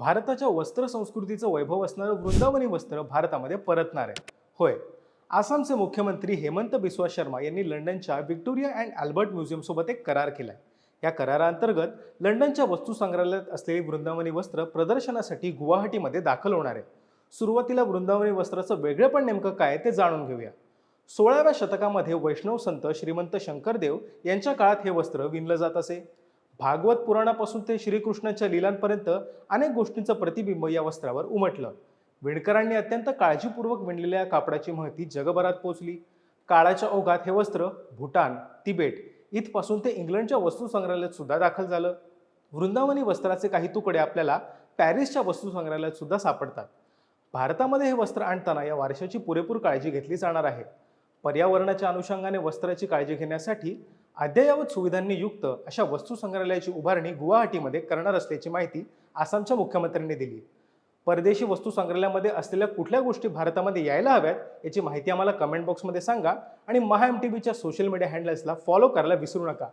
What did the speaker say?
भारताच्या वस्त्र संस्कृतीचं वैभव असणारं वृंदावनी वस्त्र भारतामध्ये परतणार आहे. होय. आसामचे मुख्यमंत्री हेमंत बिस्वा शर्मा यांनी लंडनच्या व्हिक्टोरिया अँड अल्बर्ट म्युझियमसोबत एक करार केला या कराराअंतर्गत लंडनच्या वस्तू संग्रहालयात असलेली वृंदावनी वस्त्र प्रदर्शनासाठी गुवाहाटीमध्ये दाखल होणार आहे. सुरुवातीला वृंदावनी वस्त्राचं वेगळेपण नेमकं काय ते जाणून घेऊया. सोळाव्या शतकामध्ये वैष्णव संत श्रीमंत शंकरदेव यांच्या काळात हे वस्त्र विणलं जात असे. भागवत पुराणापासून ते श्रीकृष्णाच्या लिलांपर्यंत अनेक गोष्टींचं प्रतिबिंब या वस्त्रावर उमटलं. विणकरांनी अत्यंत काळजीपूर्वक विणलेल्या या कापडाची महती जगभरात पोहोचली. काळाच्या ओघात हे वस्त्र भूटान तिबेट इथपासून ते इंग्लंडच्या वस्तूसंग्रहालयात सुद्धा दाखल झालं. वृंदावनी वस्त्राचे काही तुकडे आपल्याला पॅरिसच्या वस्तूसंग्रहालयात सुद्धा सापडतात. भारतामध्ये हे वस्त्र आणताना या वारशाची पुरेपूर काळजी घेतली जाणार आहे. पर्यावरणाच्या अनुषंगाने वस्त्राची काळजी घेण्यासाठी अद्ययावत सुविधांनी युक्त अशा वस्तू संग्रहालयाची उभारणी गुवाहाटीमध्ये करणार असल्याची माहिती आसामच्या मुख्यमंत्र्यांनी दिली. परदेशी वस्तू संग्रहालयामध्ये असलेल्या कुठल्या गोष्टी भारतामध्ये यायला हव्यात याची माहिती आम्हाला कमेंट बॉक्समध्ये सांगा आणि महा एम टी व्हीच्या सोशल मीडिया हँडल्सला फॉलो करायला विसरू नका.